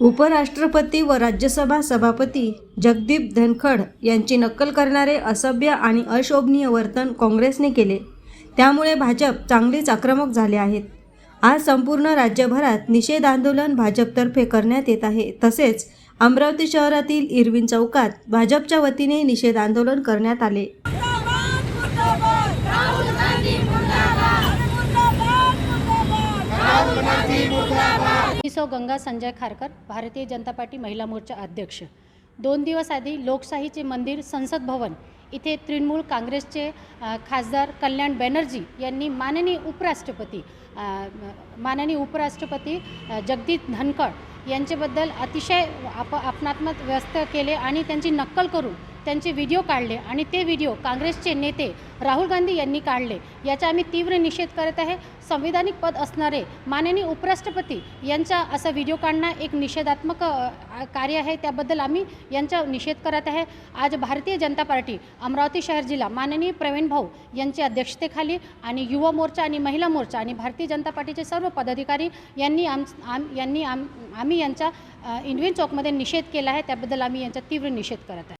उपराष्ट्रपती व राज्यसभा सभापती जगदीप धनखड यांची नक्कल करणारे असभ्य आणि अशोभनीय वर्तन काँग्रेसने केले. त्यामुळे भाजप चांगलीच आक्रमक झाले आहेत. आज संपूर्ण राज्यभरात निषेध आंदोलन भाजपतर्फे करण्यात येत आहे. तसेच अमरावती शहरातील इरविन चौकात भाजपच्या वतीने निषेध आंदोलन करण्यात आले. मुर्दाबाद मुर्दाबाद गंगा संजय खारकर भारतीय जनता पार्टी महिला मोर्चा अध्यक्ष. दोन दिवस आधी लोकशाहीचे मंदिर संसद भवन इथे तृणमूल काँग्रेसचे खासदार कल्याण बॅनर्जी यांनी माननीय उपराष्ट्रपती माननीय उपराष्ट्रपती जगदीप धनखड यांच्याबद्दल अतिशय आप आपणात्मक व्यस्त केले आणि त्यांची नक्कल करून त्यांचे व्हिडिओ काढले आणि ते व्हिडिओ काँग्रेसचे नेते राहुल गांधी यांनी काढले याचा आम्ही तीव्र निषेध करत आहे. संविधानिक पद असणारे माननीय उपराष्ट्रपती यांचा असा व्हिडिओ काढणं एक निषेधात्मक कार्य आहे. त्याबद्दल आम्ही यांचा निषेध करत आहे. आज भारतीय जनता पार्टी अमरावती शहर जिल्हा माननीय प्रवीण भाऊ यांच्या अध्यक्षतेखाली आणि युवा मोर्चा आणि महिला मोर्चा आणि भारतीय जनता पार्टीचे सर्व पदाधिकारी यांनी आम आम यांनी आम आम्ही यांचा अ, चौकमध्ये निषेध केला आहे. त्याबद्दल आम्ही यांचा तीव्र निषेध करत आहे.